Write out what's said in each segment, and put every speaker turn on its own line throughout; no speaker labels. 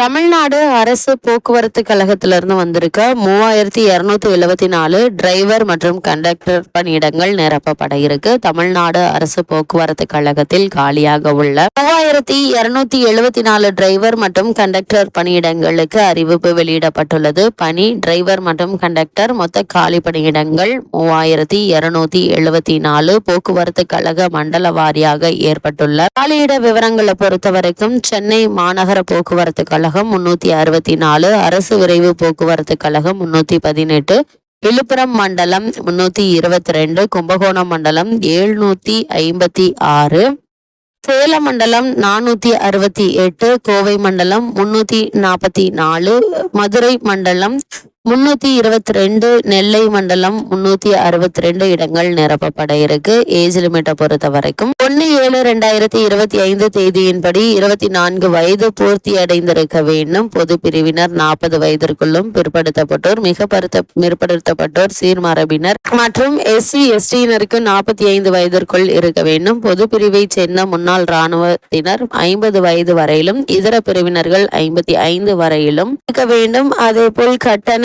தமிழ்நாடு அரசு போக்குவரத்து கழகத்திலிருந்து வந்திருக்க மூவாயிரத்தி இரநூத்தி எழுபத்தி நாலு டிரைவர் மற்றும் கண்டக்டர் பணியிடங்கள் நிரப்பப்பட இருக்கு. தமிழ்நாடு அரசு போக்குவரத்து கழகத்தில் காலியாக உள்ள மூவாயிரத்தி இருநூத்தி எழுபத்தி நாலு டிரைவர் மற்றும் கண்டக்டர் பணியிடங்களுக்கு அறிவிப்பு வெளியிடப்பட்டுள்ளது. பணி டிரைவர் மற்றும் கண்டக்டர் மொத்த காலி பணியிடங்கள் மூவாயிரத்தி இருநூத்தி எழுபத்தி நாலு. போக்குவரத்து கழக மண்டல வாரியாக ஏற்பட்டுள்ள காலியிட விவரங்களை பொறுத்தவரைக்கும் சென்னை மாநகர போக்குவரத்து கழகம் முன்னூத்தி அறுபத்தி நாலு அரசு விரைவு போக்குவரத்து கழகம் முன்னூத்தி பதினெட்டு விழுப்புரம் மண்டலம் முன்னூத்தி இருபத்தி ரெண்டு கும்பகோணம் மண்டலம் எழுநூத்தி ஐம்பத்தி ஆறு சேலம் மண்டலம் நானூத்தி அறுபத்தி எட்டு கோவை மண்டலம் முன்னூத்தி நாற்பத்தி நாலு மதுரை மண்டலம் முன்னூத்தி இருபத்தி ரெண்டு நெல்லை மண்டலம் முன்னூத்தி அறுபத்தி ரெண்டு இடங்கள் நிரப்பப்பட இருக்கு. ஏஜ் லிமிட்டை பொறுத்த வரைக்கும் ஒன்னு ஏழு ரெண்டாயிரத்தி இருபத்தி ஐந்து தேதியின்படி இருபத்தி நான்கு வயது பூர்த்தி அடைந்திருக்க வேண்டும். பொது பிரிவினர் நாற்பது வயதிற்குள்ளும் பிற்படுத்தப்பட்டோர் மிக பருத்த பிற்படுத்தப்பட்டோர் சீர்மரபினர் மற்றும் எஸ்சி எஸ்டியினருக்கு நாற்பத்தி ஐந்து வயதிற்குள் இருக்க வேண்டும். பொது பிரிவை சேர்ந்த முன்னாள் இராணுவத்தினர் ஐம்பது வயது வரையிலும் இதர பிரிவினர்கள் ஐம்பத்தி ஐந்து வரையிலும் இருக்க வேண்டும். அதே போல்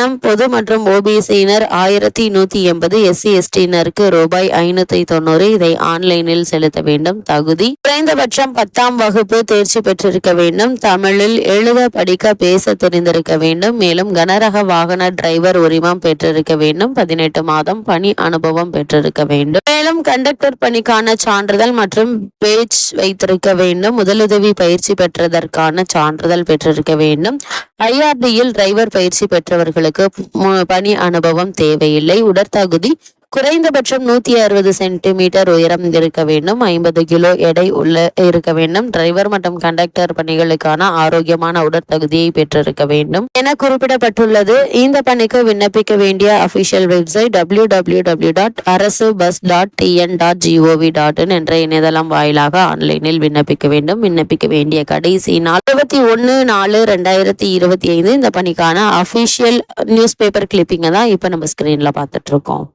கட்டணம் பொது மற்றும் ஓபிசியினர் ஆயிரத்தி நூத்தி எண்பது எஸ்சி எஸ்டியினருக்கு ரூபாய் ஐநூத்தி தொண்ணூறு இதை ஆன்லைனில் செலுத்த வேண்டும். தகுதி. குறைந்தபட்சம் பத்தாம் வகுப்பு தேர்ச்சி பெற்றிருக்க வேண்டும். தமிழில் எழுத படிக்க பேச தெரிந்திருக்க வேண்டும். மேலும் கனரக வாகன டிரைவர் உரிமம் பெற்றிருக்க வேண்டும். பதினெட்டு மாதம் பணி அனுபவம் பெற்றிருக்க வேண்டும். மேலும் கண்டக்டர் பணிக்கான சான்றிதழ் மற்றும் பேஜ் வைத்திருக்க வேண்டும். முதலுதவி பயிற்சி பெற்றதற்கான சான்றிதழ் பெற்றிருக்க வேண்டும். ஐஆர்டியில் டிரைவர் பயிற்சி பெற்றவர்களுக்கு பணி அனுபவம் தேவையில்லை. உடற்தகுதி குறைந்தபட்சம் நூத்தி அறுபது சென்டிமீட்டர் உயரம் இருக்க வேண்டும். ஐம்பது கிலோ எடை உள்ள இருக்க வேண்டும். டிரைவர் மற்றும் கண்டக்டர் பணிகளுக்கான ஆரோக்கியமான உடற்தகுதியை பெற்றிருக்க வேண்டும் என குறிப்பிடப்பட்டுள்ளது. இந்த பணிக்கு விண்ணப்பிக்க வேண்டிய official website W W W dot அரசு bus dot TN dot GOV dot என்ற இணையதளம் வாயிலாக ஆன்லைனில் விண்ணப்பிக்க வேண்டும். விண்ணப்பிக்க வேண்டிய கடைசி நாள் இருபத்தி ஒன்று நாலு ரெண்டாயிரத்தி இருபத்தி ஐந்து. இந்த பணிக்கான அபிஷியல் நியூஸ் பேப்பர் கிளிப்பிங்கை தான் இப்போ நம்ம ஸ்க்ரீனில் பார்த்துட்ருக்கோம்